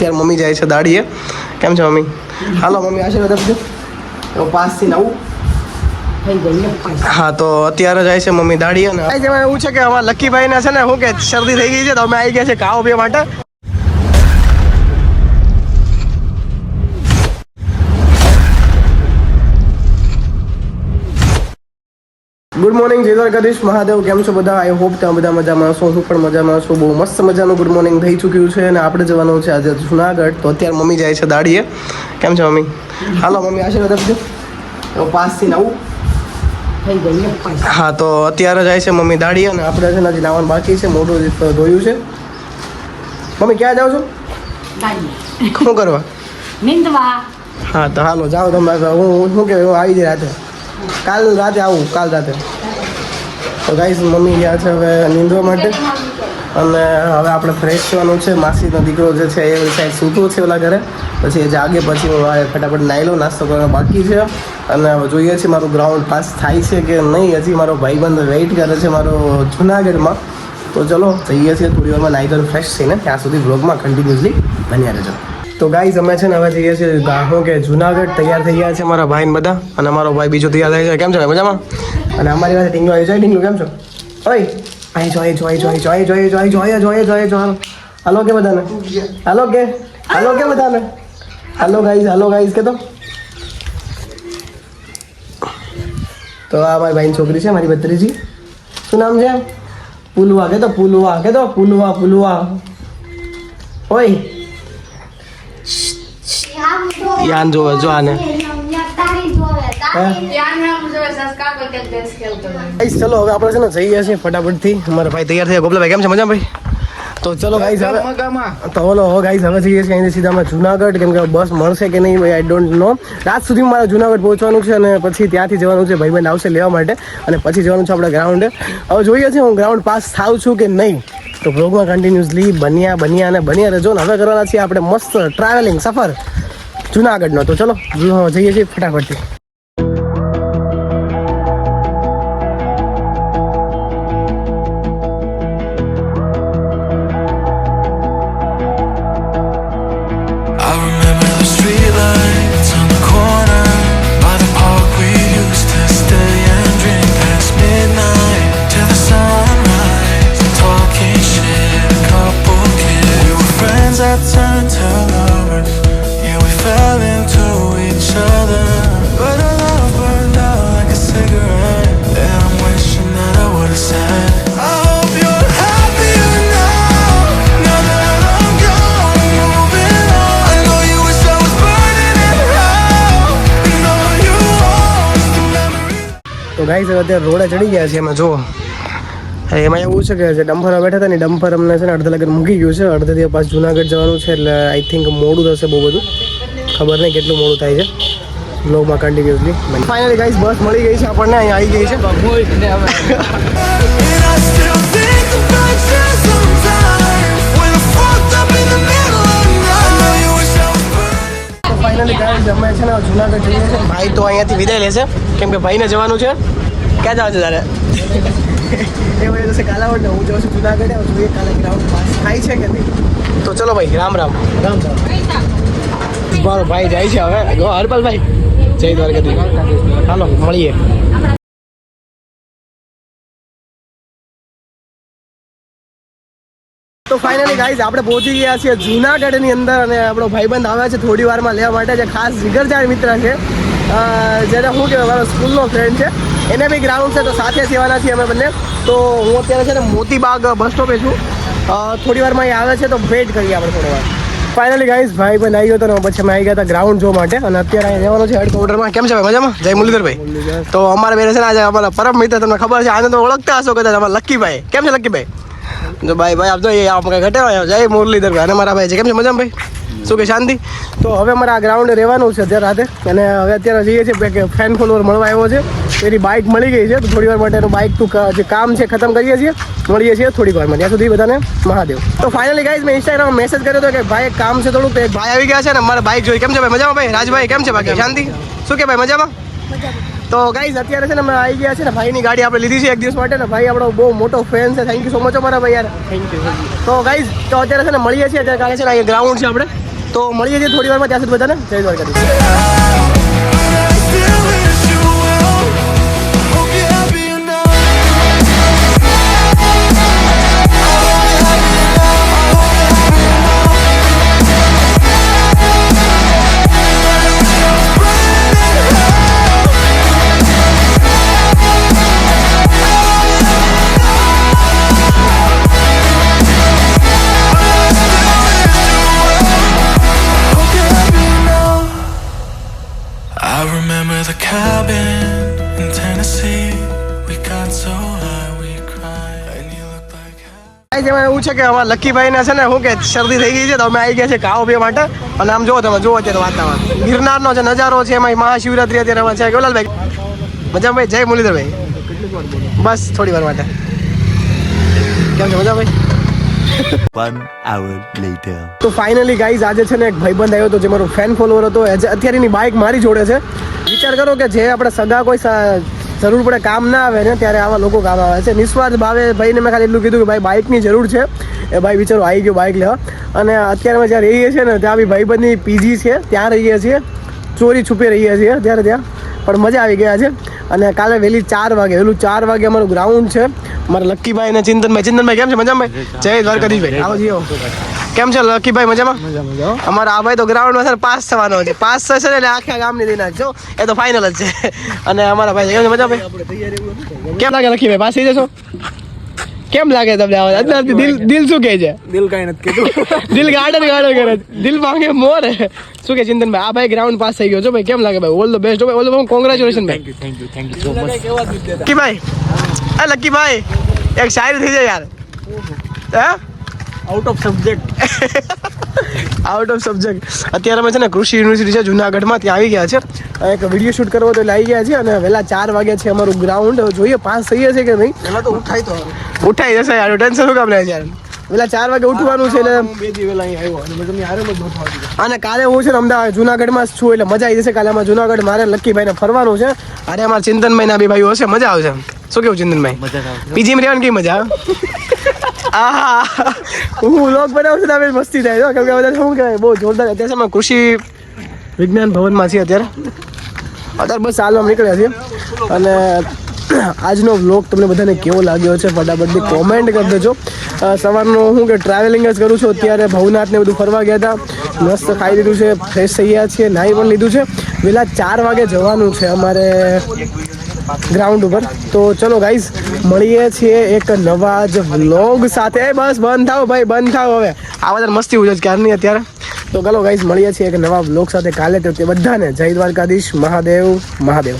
ત્યારે મમ્મી જાય છે દાડીએ. કેમ છે મમ્મી? હાલો મમ્મી આશીર્વાદ આપજો. તો પાસથી નવું. ને હા તો અત્યારે જાય છે મમ્મી દાડીએ ને. એવું છે કે અમારા લક્કીભાઈને છે ને શું કે શરદી થઈ ગઈ છે તો અમે આવી ગયા છે કાવો પીવા માટે. ગુડ મોર્નિંગ જય દ્વારકાધીશ. મહાદેવ કેમ છો બધા? આઈ હોપ ત્યાં બધા મજામાં છો હું પણ મજામાં છું. બહુ મસ્ત મજાનું ગુડ મોર્નિંગ થઈ ચૂક્યું છે અને આપણે જવાનું છે આજે જુનાગઢ. તો અત્યારે મમ્મી જાય છે દાડીએ. કેમ છે મમ્મી? હાલો મમ્મી આશીર્વાદ આપજો. તો પાસથી નવું. હા તો અત્યારે જાય છે મમ્મી દાડી અને આપણે છે ને હજી નાવાનું બાકી છે. મોટું જે ધોયું છે. મમ્મી ક્યાં જાઓ છો? શું કરવા? હા તો હાલો જાઓ તમે. હું શું કહેવાય હું આવી જાય રાતે કાલ રાતે આવું, કાલ રાતે. તો ગાઈસ મમ્મી ગયા છે હવે નીંદવા માટે. અને હવે આપણે ફ્રેશ થવાનું છે. માસીનો દીકરો જે છે એ સાઈડ સૂતો છે ઓલા ઘરે. પછી એ જાગે, પછી હું ફટાફટ નાહી લઉં નાસ્તો કરવાનો બાકી છે. અને હવે જોઈએ છીએ મારું ગ્રાઉન્ડ પાસ થાય છે કે નહીં. હજી મારો ભાઈબંધ વેઇટ કરે છે મારો જુનાગઢમાં. તો ચલો, જઈએ છીએ થોડી વારમાં નાહી ફ્રેશ થઈને ત્યાં સુધી બ્લોગમાં કન્ટિન્યુઅસલી બન્યા રહેજો. તો ગાઈઝ અમે છે ને હવે જઈએ છીએ ગાહો કે જુનાગઢ તૈયાર થઈ ગયા છે મારા ભાઈ બધા અને અમારો ભાઈ બીજો તૈયાર થાય છે કેમ છો મજામાં અને અમારી પાસે ટીંગલો આવી જાય ટીંગલો કેમ છો ઓય અહીં જોઈ જોઈ જોઈ જોઈ જોઈ જોઈ જોઈ જોઈ જોઈ જોઈ હાલો કે બધાને હાલો કે હાલો કે બધાને હાલો ગાઈઝ હાલો ગાઈઝ કે તો તો આ મારી ભાઈની છોકરી છે મારી ભત્રીજી શું નામ છે પુલવા કે તો પુલવા કે તો પુલવા પુલવા ઓય યાન જોવે જો આને. ચલો હવે આપણે છે ને જઈએ છીએ ફટાફટથી. અમારા ભાઈ તૈયાર થયા. ગોપલા ભાઈ કેમ છે? મજા ભાઈ? તો ચલો ગાઈઝ હવે તો બોલો હવે ગાઈઝ હવે જઈએ છીએ અહીંથી સીધા અમે જુનાગઢ. કેમ કે બસ મળશે કે નહીં આઈ ડોન્ટ નો રાત સુધી મારે જુનાગઢ પહોંચવાનું છે અને પછી ત્યાંથી જવાનું છે. ભાઈબંધ આવશે લેવા માટે અને પછી જવાનું છે આપણે ગ્રાઉન્ડે હવે જોઈએ છીએ હું ગ્રાઉન્ડ પાસ થાવ છું કે નહીં. તો બ્લોગમાં કન્ટિન્યુઅસલી બન્યા બન્યા અને બન્યા રહેજો. ને હવે કરવાના છીએ આપણે મસ્ત ટ્રાવેલિંગ સફર. જુનાગઢનો. તો ચલો જઈએ છીએ ફટાફટથી. તો ગાઈ છે અત્યારે રોડે ચડી ગયા છે એમાં જુઓ. એમાં એવું છે કે જે ડમ્ફર બેઠા હતા ને ડમ્ફર અમને છે ને અડધા લગન મૂકી ગયું છે. અડધેથી પાછું જુનાગઢ જવાનું છે એટલે આઈ થિંક મોડું થશે બહુ બધું. ખબર નહીં કેટલું મોડું થાય છે. બ્લોગમાં કન્ટિન્યુઅસલી ફાઇનલી ગાઈસ બસ મળી ગઈ છે આપણને અહીંયા આવી ગઈ છે. ફાઇનલી ગાઈસ અમે છે ને જુનાગઢ જઈએ છીએ. ભાઈ તો અહીંયાથી વિદાય લેશે. કેમ કે ભાઈને જવાનું છે. ક્યાં જવાનું છે તારે? એ વજહ જશે કાલાવડ હું જાઉં છું જુનાગઢ હવે જોઈએ કાલે ગ્રાઉન્ડ પાસ થાય છે કે નહીં? તો ચલો ભાઈ રામ રામ. રામ રામ. મારો ભાઈ જાય છે હવે. હરપાલ ભાઈ જય દ્વારકાધીશ. હાલો મળીએ. તો ફાઇનલી ગાઈઝ આપણે પહોંચી ગયા છીએ જુનાગઢની અંદર અને આપણો ભાઈબંધ આવે છે થોડી વારમાં લેવા માટે જે ખાસ જીગરજાર મિત્ર છે. જેને હું કહેવાય મારો સ્કૂલનો ફ્રેન્ડ છે. એને બી ગ્રાઉન્ડ છે તો સાથે સેવાના છીએ અમે બંને. તો હું અત્યારે છે ને મોતીબાગ બસ સ્ટોપે છું. થોડી વારમાં અહીં આવે છે તો વેઇટ કરીએ આપણે થોડી વાર. ફાઇનલી ગાઈઝ ભાઈ બંધ આવી ગયો હતો પછી અમે આવી ગયા હતા ગ્રાઉન્ડ જોવા માટે. અને અત્યારે અહીં રહેવાનું છે હેડક્વાર્ટરમાં કેમ છે ભાઈ મજામાં? જય મુરલીધરભાઈ. તો અમારા બેને છે ને આજે અમારા પરમ મિત્ર તમને ખબર છે આને તો ઓળખતા હશો કદાચ અમારા લક્કીભાઈ કેમ છે લક્કીભાઈ? જો ભાઈ ભાઈ આપજો એ આપણે ઘટે જય મુરલીધર ભાઈ. અને મારા ભાઈ છે. કેમ છે? મજામાં ભાઈ? શું કે શાંતિ? તો હવે અમારે આ ગ્રાઉન્ડ રહેવાનું છે અત્યારે રાતે. અને હવે અત્યારે જઈએ છીએ કે ફેન ફોલોવર મળવા આવ્યો છે. એની બાઇક મળી ગઈ છે. તો થોડી વાર માટે એનું બાઇક તું જે કામ છે ખતમ કરીએ છીએ. મળીએ છીએ થોડીક વારમાં ત્યાં સુધી બધાને મહાદેવ. તો ફાઇનલી ગાઈઝ મેં ઇન્સ્ટાગ્રામ મેસેજ કર્યો હતો કે ભાઈ કામ છે થોડુંક. તો એક ભાઈ આવી ગયા છે ને મારા બાઇક જોઈ કેમ છે ભાઈ? મજામાં ભાઈ? રાજભાઈ કેમ છે બાકી? શાંતિ? શું કે ભાઈ મજામાં. તો ગાઈઝ અત્યારે છે ને અમે આવી ગયા છે ને ભાઈની ગાડી આપણે લીધી છે એક દિવસ માટે ને ભાઈ આપણો બહુ મોટો ફેન છે. થેન્ક યુ સો મચ અમારા ભાઈ યાર. થેન્ક યુ તો ગાઈઝ તો અત્યારે છે ને મળીએ છીએ. અત્યારે કાલે છે ને અહીંયા ગ્રાઉન્ડ છે આપણે. તો મળીએ છીએ થોડી વારમાં. ત્યાં સુધી બધાને જય દ્વારકાધીશ. જેમાં એવું છે કે અમારા લક્કીભાઈને છે ને શું કે શરદી થઈ ગઈ છે તો અમે આવી ગયા છે કાવો પીવા માટે. અને આમ જુઓ તમે જુઓ અત્યારે વાતાવરણ. ગિરનારનો જે નજારો છે એમાં મહાશિવરાત્રી અત્યારે એમાં છે. કેવલાલભાઈ મજાભાઈ જય મુરલીધરભાઈ. બસ થોડી વાર માટે. કેમ છે? મજાભાઈ One hour later. તો ફાઇનલી ગાઈઝ આજે છે ને એક ભાઈબંધ આવ્યો હતો જે મારો ફેન ફોલોવર હતો. અત્યારેની બાઇક મારી જોડે છે. વિચાર કરો કે જે આપણે સગા કોઈ જરૂર પડે કામ ના આવે ને ત્યારે આવા લોકો કામ આવે છે. નિસ્વાર્થ ભાવે ભાઈને મેં ખાલી એટલું કીધું કે ભાઈ, બાઇકની જરૂર છે. એ ભાઈ બિચારો આવી ગયો બાઇક લેવા. અને અત્યારે અમે જ્યાં રહીએ છીએ ને, ત્યાં બી ભાઈબંધની પીજી છે, ત્યાં રહીએ છીએ. ચોરી છુપી રહીએ છીએ ત્યારે ત્યાં. પણ મજા આવી ગયા છે. અને કાલે વહેલી ચાર વાગે, વહેલું ચાર વાગે અમારું ગ્રાઉન્ડ છે. મારા લક્કીભાઈ અને ચિંતનભાઈ. ચિંતનભાઈ, કેમ છે? મજામાં? જય દ્વારકાધીશભાઈ. આવો જીઓ. કેમ છે લકીભાઈ મજામાં? અમારા આ ભાઈ તો ગ્રાઉન્ડમાં છે પાસ થવાનો છે. પાસ થશે ને એટલે આખા ગામની દઈ નાખજો એ તો ફાઇનલ જ છે. અને અમારા ભાઈ કેમ છે મજા ભાઈ? કેમ લાગે લકીભાઈ પાસ થઈ જશો? કેમ લાગે તમને આ વાત? દિલ દિલ શું કહે છે? દિલ કઈ નથી કીધું દિલ ગાર્ડન ગાર્ડન કરે દિલ માંગે મોર. શું કે ચિંતનભાઈ આ ભાઈ ગ્રાઉન્ડ પાસ થઈ ગયો છો ભાઈ કેમ લાગે ભાઈ? ઓલ ધ બેસ્ટ ભાઈ ઓલ ધ કોંગ્રેચ્યુલેશન ભાઈ. Thank you thank you so much lucky ભાઈ આ લકી ભાઈ એક શાયરી થઈ જાય યાર. હે? Out of subject out of subject અત્યારે અમે છે ને કૃષિ યુનિવર્સિટી છે જુનાગઢમાં ત્યાં આવી ગયા છે. એક વીડિયો શૂટ કરવો તો લાવી આવી ગયા છે અને વહેલા ચાર વાગ્યા છે અમારું ગ્રાઉન્ડ જોઈએ પાસ થઈએ છે કે નહીં? પહેલાં તો ઉઠાઈ તો ઉઠાઈ જશે યાર ટેન્શન શું કામ લે યાર? વહેલા ચાર વાગે ઉઠવાનું છે એટલે અને કાલે હું છે ને અમદાવાદ જુનાગઢમાં છું એટલે મજા આવી જશે. કાલે અમારે જુનાગઢ મારે લક્કીભાઈને ફરવાનું છે. અરે અમારા ચિંતનભાઈના બે ભાઈઓ હશે મજા આવશે. શું કેવું ચિંતનભાઈ? પીજીમાં રહેવાની કઈ મજા? આવે આહા. હું વ્લોગ બનાવું છું તો મસ્તી થાય. કેમ કે બધા શું કહેવાય, બહુ જોરદાર. અત્યારે અમે કૃષિ વિજ્ઞાન ભવનમાં છીએ અત્યારે. અત્યારે બસ હાલમાં નીકળ્યા છીએ. અને આજનો વ્લોગ તમને બધાને કેવો લાગ્યો છે ફટાફટથી કોમેન્ટ કરી દેજો. સવારનું હું કે ટ્રાવેલિંગ જ કરું છું. અત્યારે ભવનાથને બધું ફરવા ગયા હતા. મસ્ત ખાઈ લીધું છે ફ્રેશ થઈ ગયા છીએ, નાહી પણ લીધું છે. વહેલા ચાર વાગે જવાનું છે અમારે. ગ્રાઉન્ડ ઉપર. તો ચલો ગાઈઝ મળીએ છીએ એક નવા જ વ્લોગ સાથે. બસ, બંધ થાવ ભાઈ, બંધ થાવ હવે. આ બધા મસ્તી ઉજે ક્યારની અત્યારે? તો ચલો ગાઈઝ મળીએ છીએ એક નવા વ્લોગ સાથે. કાલે તો તે બધાને. જય દ્વારકાધીશ, મહાદેવ મહાદેવ.